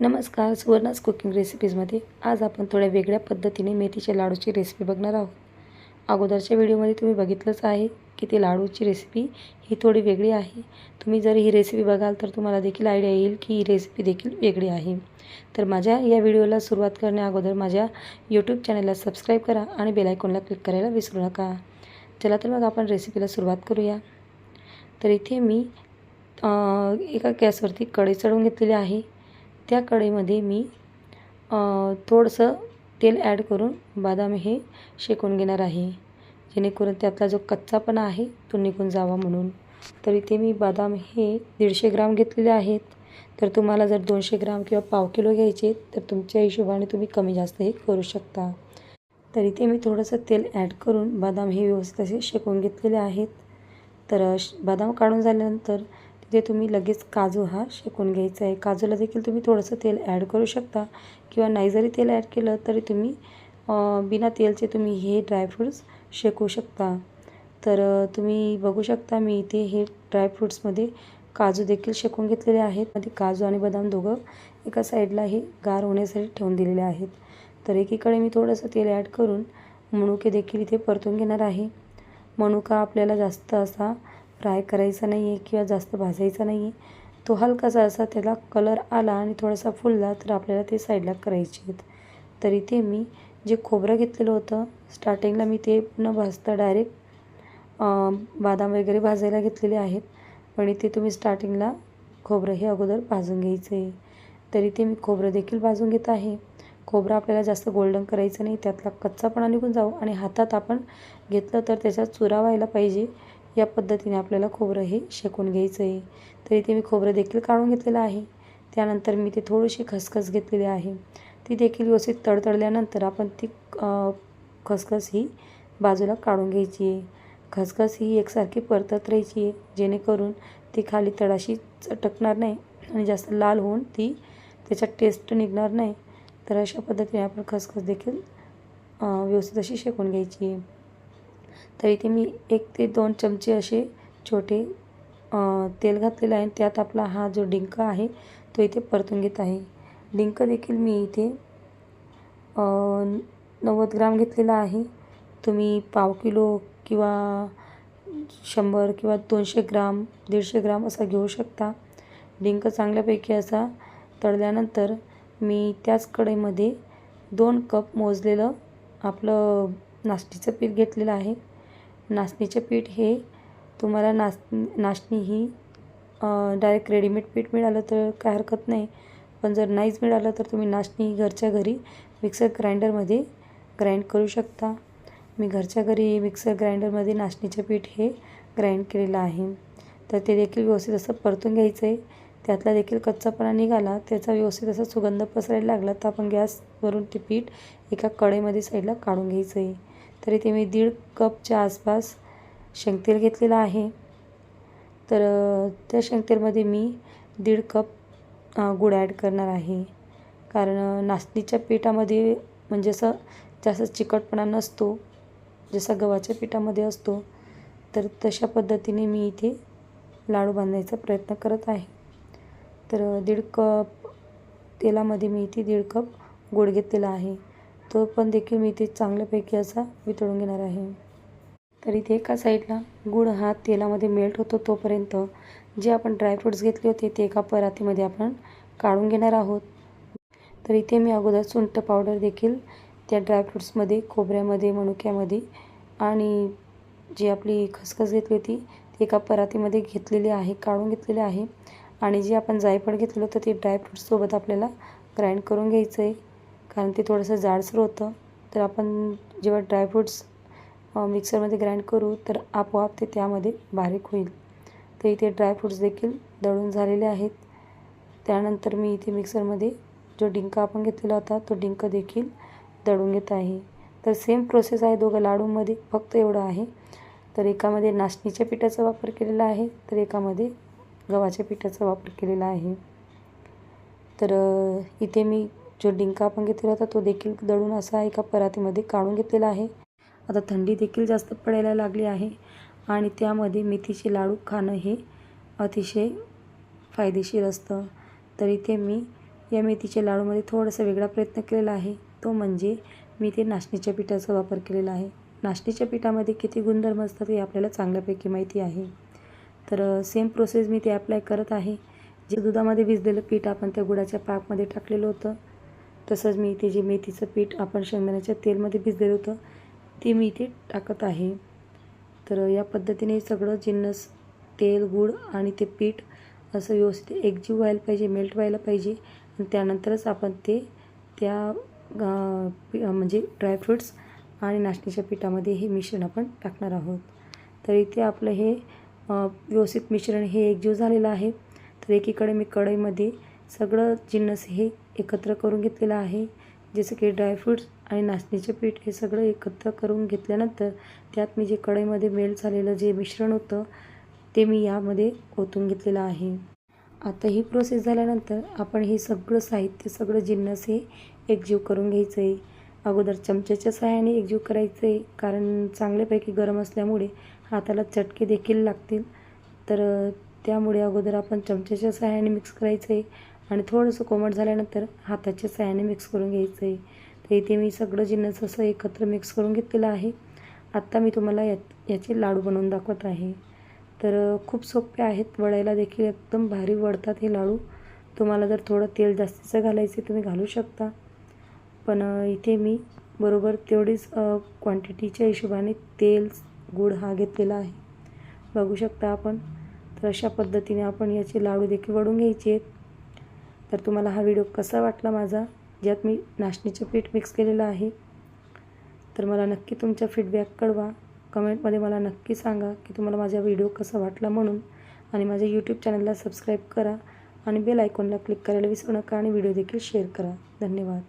नमस्कार सुवर्णाज कुकिंग रेसिपीजमध्ये आज आपण थोड्या वेगळ्या पद्धतीने मेथीच्या लाडूची रेसिपी बघणार आहोत. अगोदरच्या व्हिडिओमध्ये तुम्ही बघितलंच आहे की ती लाडूची रेसिपी ही थोडी वेगळी आहे. तुम्ही जर ही रेसिपी बघाल तर तुम्हाला देखील आयडिया येईल की ही रेसिपी देखील वेगळी आहे. तर माझ्या या व्हिडिओला सुरुवात करण्या अगोदर माझ्या यूट्यूब चॅनलला सबस्क्राईब करा आणि बेलायकॉनला क्लिक करायला विसरू नका. चला तर मग आपण रेसिपीला सुरुवात करूया. तर इथे मी एका गॅसवरती कढई चढवून घेतलेली आहे. त्या कढईमध्ये मी थोडंसं तेल ॲड करून बदाम हे शेकून घेणार आहे. जेणेकरून त्यातला जो कच्चापणा आहे तो निघून जावा म्हणून. तर इथे मी बदाम हे दीडशे ग्राम घेतलेले आहेत. तर तुम्हाला जर दोनशे ग्राम किंवा पाव किलो घ्यायचे तर तुमच्या हिशोबाने तुम्ही कमी जास्त हे करू शकता. तर इथे मी थोडंसं तेल ॲड करून बदाम हे व्यवस्थित असे शेकून घेतलेले आहेत. तर श- बदाम काढून झाल्यानंतर तिथे तुम्ही लगेच काजू हा शेकून घ्यायचा आहे. काजूला देखील तुम्ही थोडंसं तेल ॲड करू शकता. किंवा नाही जरी तेल ॲड केलं तरी तुम्ही बिना तेलचे तुम्ही हे ड्रायफ्रूट्स शेकू शकता. तर तुम्ही बघू शकता मी इथे हे ड्रायफ्रूट्समध्ये काजू देखील शेकून घेतलेले आहेत. मध्ये काजू आणि बदाम दोघं एका साईडला हे गार होण्यासाठी ठेवून दिलेले आहेत. तर एकीकडे मी थोडंसं तेल ॲड करून मनुके देखील इथे परतून घेणार आहे. मनुका आपल्याला जास्त असा फ्राय करायचा नाही आहे किंवा जास्त भाजायचा नाही आहे तो हलकासा असा त्याला कलर आला आणि थोडासा फुलला तर आपल्याला ते साईडला करायचे आहेत. तर इथे मी जे खोबरं घेतलेलं होतं स्टार्टिंगला मी ते न भाजता डायरेक्ट बदाम वगैरे भाजायला घेतलेले आहेत. पण इथे तुम्ही स्टार्टिंगला खोबरं हे अगोदर भाजून घ्यायचं आहे तर इथे मी खोबरं देखील भाजून घेत आहे. खोबरं आपल्याला जास्त गोल्डन करायचं नाही त्यातला कच्चापणा निघून जाऊ आणि हातात आपण घेतलं तर त्याचा चुरा व्हायला पाहिजे. या पद्धतीने आपल्याला खोबरं हे शेकून घ्यायचं आहे तर इथे मी खोबरं देखील काढून घेतलेलं आहे. त्यानंतर मी ते थोडीशी खसखस घेतलेली आहे. ती देखील व्यवस्थित तडतडल्यानंतर आपण ती खसखस ही बाजूला काढून घ्यायची आहे खसखस ही एकसारखी परतत राहायची आहे जेणेकरून ती खाली तळाशी चटकणार नाही आणि जास्त लाल होऊन ती त्याच्यात टेस्ट निघणार नाही. तर अशा पद्धतीने आपण खसखस देखील व्यवस्थित अशी शेकून घ्यायची आहे तर इथे मी एक ते दोन चमचे असे छोटे तेल घातलेलं आहे. त्यात आपला हा जो डिंक आहे तो इथे परतून घेत आहे. डिंक देखील मी इथे नव्वद ग्राम घेतलेला आहे. तुम्ही पाव किलो किंवा शंभर किंवा दोनशे ग्राम दीडशे ग्राम असा घेऊ शकता. डिंक चांगल्यापैकी असा तळल्यानंतर मी त्याच कढईमध्ये दोन कप मोजलेलं आपलं नाष्टीचं पीठ घेतलेलं आहे. नाचणीचे पीठ हे तुम्हाला नाच नाचणी ही डायरेक्ट रेडीमेड पीठ मिळालं तर काय हरकत नाही. पण जर नाहीच मिळालं तर तुम्ही नाचणी घरच्या घरी मिक्सर ग्राइंडरमध्ये ग्राइंड करू शकता. मी घरच्या घरी मिक्सर ग्राइंडरमध्ये नाचणीचे पीठ हे ग्राइंड केलेलं आहे. तर ते देखील व्यवस्थित असं परतून घ्यायचं आहे त्यातला देखील कच्चापणा निघाला. त्याचा व्यवस्थित असा सुगंध पसरायला लागला तर आपण गॅसवरून ते पीठ एका कढईमध्ये साईडला काढून घ्यायचं आहे तर इथे मी दीड कपच्या आसपास शेंगतेल घेतलेलं आहे. तर त्या शेंगतेलमध्ये मी दीड कप अ, ॲड करणार आहे. कारण नाचणीच्या पिठामध्ये म्हणजे असं जास्त चिकटपणा नसतो जसा गव्हाच्या पिठामध्ये असतो तर तशा पद्धतीने मी इथे लाडू बांधायचा प्रयत्न करत आहे. तर दीड कप तेलामध्ये मी इथे दीड कप गोड घेतलेला आहे. तो पण देखील मी इथे चांगल्यापैकी असा वितळून घेणार आहे. तर इथे एका साईडला गुळ हा तेलामध्ये मेल्ट होतो तोपर्यंत जे आपण ड्रायफ्रूट्स घेतले होते ते एका परातीमध्ये आपण काढून घेणार आहोत. तर इथे मी अगोदर सुंठ पावडर देखील त्या ड्रायफ्रूट्समध्ये खोबऱ्यामध्ये मनुक्यामध्ये आणि जी आपली खसखस घेतली होती ती एका परातीमध्ये घेतलेली आहे काढून घेतलेली आहे आणि जे आपण जायफळ घेतलं होतं ते ड्रायफ्रुट्ससोबत आपल्याला ग्राइंड करून घ्यायचं आहे कारण ते थोडंसं जाडसर होतं. तर आपण जेव्हा ड्रायफ्रूट्स मिक्सरमध्ये ग्राइंड करू तर आपोआप ते त्यामध्ये बारीक होईल. तर इथे ड्रायफ्रूट्स देखील दळून झालेले आहेत. त्यानंतर मी इथे मिक्सरमध्ये जो डिंक आपण घेतलेला होता तो डिंक देखील दळून घेत आहे. तर सेम प्रोसेस आहे दोघं लाडूमध्ये फक्त एवढं आहे. तर एकामध्ये नाचणीच्या पिठाचा वापर केलेला आहे तर एकामध्ये गव्हाच्या पिठाचा वापर केलेला आहे. तर इथे मी जो डिंक आपण घेतलेला होता तो देखील दळून असा एका परातीमध्ये काढून घेतलेला आहे. आता थंडी देखील जास्त पडायला लागली आहे आणि त्यामध्ये मेथीचे लाडू खाणं हे अतिशय फायदेशीर असतं. तर इथे मी या मेथीच्या लाडूमध्ये थोडासा वेगळा प्रयत्न केलेला आहे. तो म्हणजे मी ते नाचणीच्या पिठाचा वापर केलेला आहे. नाचणीच्या पिठामध्ये किती गुणधर्म असतात हे आपल्याला चांगल्यापैकी माहिती आहे. तर सेम प्रोसेस मी ते अप्लाय करत आहे. जे दुधामध्ये भिजलेलं पीठ आपण त्या गुळाच्या पाकमध्ये टाकलेलं होतं तसंच मी इथे जे मेथीचं पीठ आपण शेंगदाण्याच्या तेलमध्ये भिजलेलं होतं ते मी इथे टाकत आहे. तर या पद्धतीने सगळं जिन्नस तेल गूळ आणि ते पीठ असं व्यवस्थित एकजीव व्हायला पाहिजे मेल्ट व्हायला पाहिजे. आणि त्यानंतरच आपण ते त्या पी- म्हणजे ड्रायफ्रूट्स आणि नाचणीच्या पिठामध्ये हे मिश्रण आपण टाकणार आहोत. तर इथे आपलं हे व्यवस्थित मिश्रण हे एकजीव झालेलं आहे. तर एकीकडे मी कढईमध्ये सगळं जिन्नस हे एकत्र करून घेतलेलं आहे. जसं की ड्रायफ्रूट्स आणि नाचणीचे पीठ हे सगळं एकत्र करून घेतल्यानंतर त्यात मी जे कढईमध्ये मेल्ट झालेलं जे मिश्रण होतं ते मी यामध्ये ओतून घेतलेलं आहे. आता ही प्रोसेस झाल्यानंतर आपण हे सगळं साहित्य सगळं जिन्नस हे एकजीव करून घ्यायचं आहे अगोदर चमच्याच्या सहाय्याने एकजीव करायचं आहे कारण चांगल्यापैकी गरम असल्यामुळे हाताला चटके देखील लागतील. तर त्यामुळे अगोदर आपण चमच्याच्या सहाय्याने मिक्स करायचं आहे आणि थोडंसं कोमट झाल्यानंतर हाताच्या सहाय्याने मिक्स करून घ्यायचं आहे तर इथे मी सगळं जिन्नस असं एकत्र मिक्स करून घेतलेलं आहे. आत्ता मी तुम्हाला या याचे लाडू बनवून दाखवत आहे. तर खूप सोपे आहेत. वडायला देखील एकदम भारी वडतात हे लाडू. तुम्हाला जर थोडं तेल जास्तीचं घालायचे तुम्ही घालू शकता. पण इथे मी बरोबर तेवढीच क्वांटिटीच्या हिशोबाने तेल गूळ हा घेतलेला आहे. बघू शकता आपण. तर अशा पद्धतीने आपण याचे लाडू देखील वडून घ्यायचे आहेत. तर तुम्हाला हा व्हिडिओ कसा वाटला माझा? ज्यात मी नाचणीचं पीठ मिक्स केलेलं आहे. तर मला नक्की तुमचा फीडबॅक कळवा. कमेंटमध्ये मला नक्की सांगा की तुम्हाला माझा व्हिडिओ कसा वाटला म्हणून. आणि माझ्या यूट्यूब चॅनलला सबस्क्राईब करा. आणि बेल आयकॉनला क्लिक करायला विसरू नका आणि व्हिडिओ देखील शेअर करा. धन्यवाद.